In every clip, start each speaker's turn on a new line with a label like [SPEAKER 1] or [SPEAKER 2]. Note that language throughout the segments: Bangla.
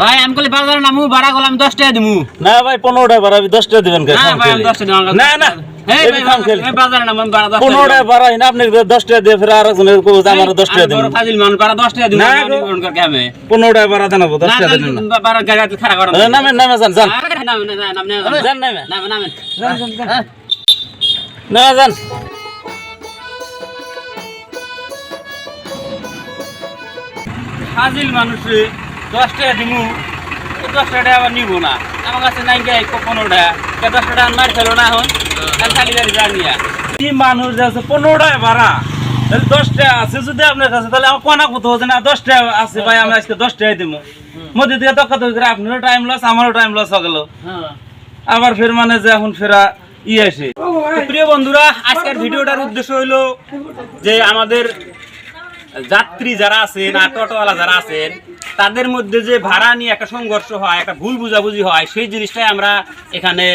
[SPEAKER 1] ভাই আমি কলি বাজার নামু ভাড়া করলাম দশ টাকা দিমু।
[SPEAKER 2] না ভাই পনেরো টাকা ভাড়া আমি দশ টাকা দেবেন
[SPEAKER 1] না
[SPEAKER 2] না না।
[SPEAKER 1] ফাজিল মানুষ। দশ টাকা দিমু
[SPEAKER 2] গো। দশ টাকা
[SPEAKER 1] তো আবার নিব না। আমার কাছে নাই পনেরো টাকা দশ টাকা মার ফেলো না এখন। খালি গাড়ি জানিয়া
[SPEAKER 2] কি মানুষ যাচ্ছে পনেরো টাকা ভাড়া। তাহলে দশ টাকা আছে যদি আপনার কাছে তাহলে আমার কোনা কত হচ্ছে না? দশ টাকা আছে ভাই আমি আজকে দশ দিব মধ্যে তক্কা তক্কি করে আপনারও টাইম লস আমারও টাইম লস হয়ে গেল। আবার ফের মানে যে এখন ফেরা ই আসে।
[SPEAKER 1] প্রিয় বন্ধুরা আজকের ভিডিওটার উদ্দেশ্য হইল যে আমাদের যাত্রী যারা আছেন আর টোটোওয়ালা যারা আছেন তাদের মধ্যে যে ভাড়া নিয়ে একটা সংঘর্ষ হয়, একটা ভুল বুঝাবুঝি হয়, সেই জিনিসটাই আমরা এখানে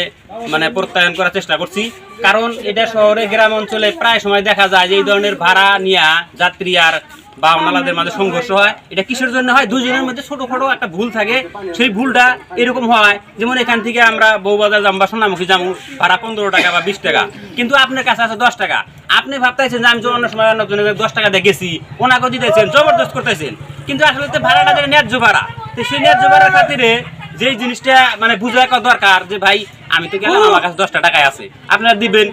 [SPEAKER 1] মানে প্রত্যায়ন করার চেষ্টা করছি। কারণ এটা শহরে গ্রাম অঞ্চলে প্রায় সময় দেখা যায় যে এই ধরনের ভাড়া নিয়ে যাত্রী আর বা ওনালাদের মাঝে সংঘর্ষ হয়। এটা কিসের জন্য হয়? দুজনের মধ্যে ছোটখাটো একটা ভুল থাকে। সেই ভুলটা এরকম হয়, যেমন এখান থেকে আমরা বউবাজার যাম বা সোনামুখী যাব ভাড়া পনেরো টাকা বা বিশ টাকা। কিন্তু আপনার কাছে আছে দশ টাকা। আপনি ভাবতেছেন যে আমি অন্য সময় অন্য জনের দশ টাকা দিয়ে গেছি ওনাকে দিতেছেন, জবরদস্ত করতেছেন। কিন্তু আসলে তো ভাড়াটা যেটা ন্যায্য ভাড়া। তো সেই ন্যায্য ভাড়ার খাতিরে যেই জিনিসটা মানে বুঝে রাখা দরকার যে, ভাই, আমি তো গেলাম, আমার কাছে দশটা টাকায় আছে। আপনারা দিবেন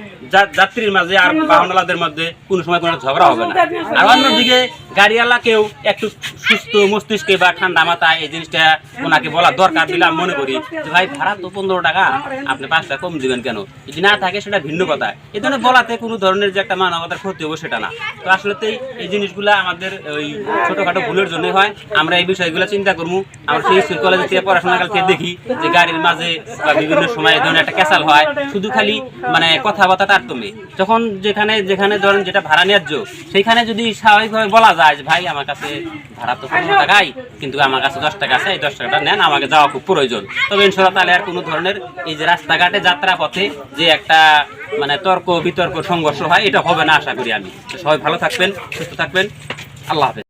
[SPEAKER 1] যাত্রীর মাঝে আর বাহনালাদের মধ্যে কোনো সময় কোনো ঝগড়া হবে না। আর অন্যদিকে গাড়িওয়ালা কেউ একটু সুস্থ মস্তিষ্কে বা ঠান্ডা মাথায় এই জিনিসটা ওনাকে বলা দরকার দিলে আমি মনে করি যে ভাই ভাড়া তো পনেরো টাকা, আপনি পাঁচ টাকা কম দিবেন কেন? যদি না থাকে সেটা ভিন্ন কথা। এই ধরনের বলাতে কোনো ধরনের যে একটা মানবতার ক্ষতি হবে সেটা না। তো আসলে এই জিনিসগুলো আমাদের ওই ছোটখাটো ভুলের জন্যই হয়। আমরা এই বিষয়গুলো চিন্তা করব আমরা সেই স্কুল, কলেজে থেকে পড়াশোনা কালকে দেখি যে গাড়ির মাঝে বা বিভিন্ন সময় এই ধরনের একটা ক্যাসাল হয়, শুধু খালি মানে কথাবার্তা তারতম্যে। যখন যেখানে যেখানে ধরেন যেটা ভাড়া ন্যায্য, সেইখানে যদি স্বাভাবিকভাবে বলা যায় যে, ভাই, আমার কাছে ভাড়া তো পনেরো টাকাই, কিন্তু আমার কাছে দশ টাকা আছে, এই দশ টাকাটা নেন, আমাকে যাওয়া খুব প্রয়োজন। তবে ইনশাল্লাহ তাহলে আর কোনো ধরনের এই যে রাস্তাঘাটে যাত্রা পথে যে একটা মানে তর্ক বিতর্ক সংঘর্ষ হয়, এটা হবে না, আশা করি আমি। সবাই ভালো থাকবেন, সুস্থ থাকবেন। আল্লাহ হাফেজ।